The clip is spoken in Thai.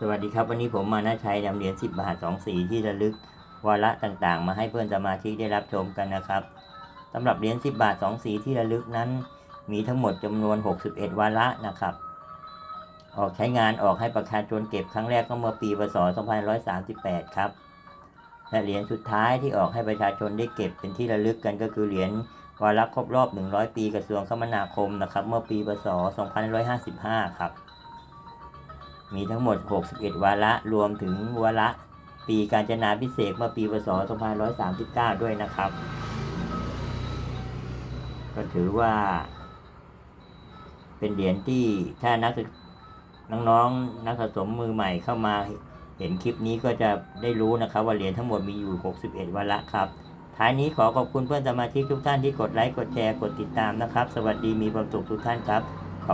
สวัสดีครับวันนี้ผมมานาชัยนำเหรียญ10 บาท 2 สีที่ระลึกวาระต่างๆ มาให้เพื่อนสมาชิกได้รับชมกันนะครับสำหรับเหรียญ10 บาท 2 สีที่ระลึกนั้น มีทั้งหมดจำนวน 61 วาระนะครับ ออกใช้งานออกให้ประชาชนเก็บครั้งแรกก็เมื่อปีพศ2538 ครับและเหรียญสุดท้ายที่ออกให้ประชาชนได้เก็บเป็นที่ระลึกกันก็คือเหรียญวาระครบรอบ 100 ปีกระทรวงคมนาคมนะครับ เมื่อปีพศ2555 ครับ มีทั้งหมด 61 วาระ รวมถึงวาระปีการจนาพิเศษกเมื่อปีพศ2539 ด้วยนะครับ ก็ถือว่า เป็นเหรียญที่ถ้านักน้องๆนักสะสมมือใหม่เข้ามาเห็นคลิปนี้ก็จะได้รู้นะครับ ว่าเหรียญทั้งหมดมีอยู่ 61 วาระครับ ท้ายนี้ขอขอบคุณเพื่อนสมาชิกทุกท่านที่กดไลค์ กดแชร์ กดติดตามนะครับ สวัสดีมีความสุขทุกท่านครับ